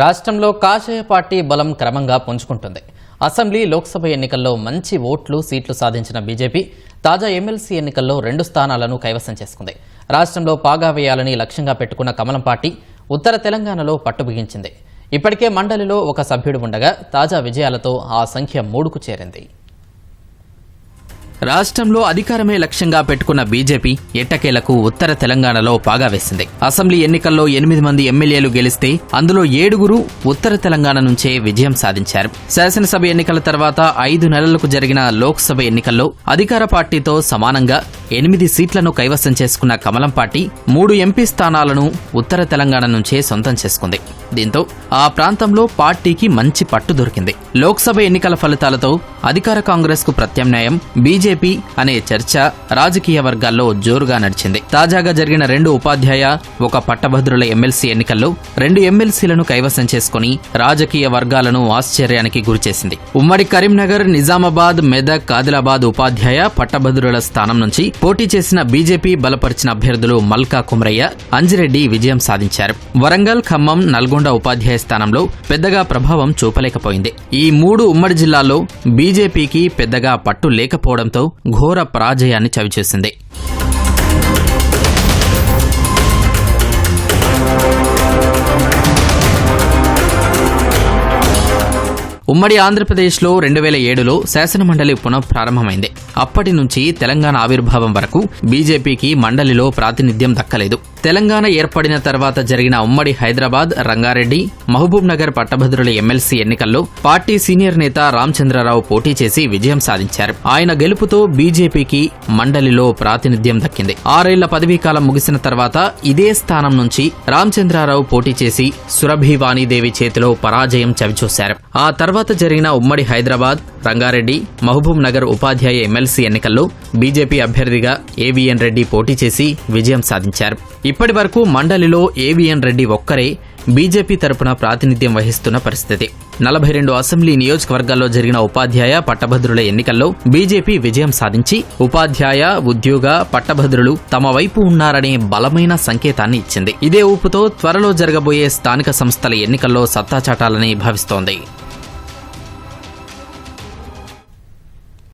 రాష్ట్రంలో కాషాయ పార్టీ బలం క్రమంగా పుంజుకుంటుంది. అసెంబ్లీ లోక్సభ ఎన్నికల్లో మంచి ఓట్లు సీట్లు సాధించిన బీజేపీ తాజా ఎమ్మెల్సీ ఎన్నికల్లో రెండు స్థానాలను కైవసం చేసుకుంది. రాష్ట్రంలో పాగా వేయాలని లక్ష్యంగా పెట్టుకున్న కమలం పార్టీ ఉత్తర తెలంగాణలో పట్టుబిగించింది ఇప్పటికే మండలిలో ఒక సభ్యుడు ఉండగా తాజా విజయాలతో ఆ సంఖ్య మూడుకు చేరింది. రాష్ట్రంలో అధికారమే లక్ష్యంగా పెట్టుకున్న బీజేపీ ఎట్టకేలకు ఉత్తర తెలంగాణలో పాగా వేసింది. అసెంబ్లీ ఎన్నికల్లో ఎనిమిది మంది ఎమ్మెల్యేలు గెలిస్తే అందులో ఏడుగురు ఉత్తర తెలంగాణ నుంచే విజయం సాధించారు. శాసనసభ ఎన్నికల తర్వాత ఐదు నెలలకు జరిగిన లోక్సభ ఎన్నికల్లో అధికార పార్టీతో సమానంగా ఎనిమిది సీట్లను కైవసం చేసుకున్న కమలం పార్టీ మూడు ఎంపీ స్థానాలను ఉత్తర తెలంగాణ నుంచే సొంతం చేసుకుంది. దీంతో ఆ ప్రాంతంలో పార్టీకి మంచి పట్టు దొరికింది. లోక్సభ ఎన్నికల ఫలితాలతో అధికార కాంగ్రెస్కు ప్రత్యామ్నాయం బీజేపీ అనే చర్చ రాజకీయ వర్గాల్లో జోరుగా నడిచింది. తాజాగా జరిగిన రెండు ఉపాధ్యాయ ఒక పట్టభద్రుల ఎమ్మెల్సీ ఎన్నికల్లో రెండు ఎమ్మెల్సీలను కైవసం చేసుకుని రాజకీయ వర్గాలను ఆశ్చర్యానికి గురిచేసింది. ఉమ్మడి కరీంనగర్ నిజామాబాద్ మెదక్ ఆదిలాబాద్ ఉపాధ్యాయ పట్టభద్రుల స్థానం నుంచి పోటీ చేసిన బీజేపీ బలపరిచిన అభ్యర్థులు మల్కా కుమరయ్య అంజిరెడ్డి విజయం సాధించారు. వరంగల్ ఖమ్మం నల్గొండ ఉపాధ్యాయ స్థానంలో పెద్దగా ప్రభావం చూపలేకపోయింది. ఈ మూడు ఉమ్మడి జిల్లాల్లో బీజేపీకి పెద్దగా పట్టు లేకపోవడంతో ఘోర పరాజయాన్ని చవిచేసింది. ఉమ్మడి ఆంధ్రప్రదేశ్లో రెండు వేల ఏడులో శాసనమండలి పునఃప్రారంభమైంది. అప్పటి నుంచి తెలంగాణ ఆవిర్భావం వరకు బీజేపీకి మండలిలో ప్రాతినిధ్యం దక్కలేదు. తెలంగాణ ఏర్పడిన తర్వాత జరిగిన ఉమ్మడి హైదరాబాద్ రంగారెడ్డి మహబూబ్ నగర్ పట్టభద్రుల ఎమ్మెల్సీ ఎన్నికల్లో పార్టీ సీనియర్ నేత రామచంద్రరావు పోటీ చేసి విజయం సాధించారు. ఆయన గెలుపుతో బీజేపీకి మండలిలో ప్రాతినిధ్యం దక్కింది. ఆరేళ్ళ పదవీకాలం ముగిసిన తర్వాత ఇదే స్థానం నుంచి రామచంద్రరావు పోటీ చేసి సురభి వాణీదేవి చేతిలో పరాజయం చవిచూశారు. ఆ తర్వాత జరిగిన ఉమ్మడి హైదరాబాద్ రంగారెడ్డి మహబూబ్ నగర్ ఉపాధ్యాయ ఎమ్మెల్సీ ఎన్నికల్లో బీజేపీ అభ్యర్థిగా ఏవీఎన్ రెడ్డి పోటీ చేసి విజయం సాధించారు. ఇప్పటి వరకు మండలిలో ఏవీఎన్ రెడ్డి ఒక్కరే బీజేపీ తరపున ప్రాతినిధ్యం వహిస్తున్న పరిస్థితి. నలభై రెండు అసెంబ్లీ నియోజకవర్గాల్లో జరిగిన ఉపాధ్యాయ పట్టభద్రుల ఎన్నికల్లో బీజేపీ విజయం సాధించి ఉపాధ్యాయ ఉద్యోగ పట్టభద్రులు తమ వైపు ఉన్నారనే బలమైన సంకేతాన్ని ఇచ్చింది. ఇదే ఊపుతో త్వరలో జరగబోయే స్థానిక సంస్థల ఎన్నికల్లో సత్తా చాటాలని భావిస్తోంది.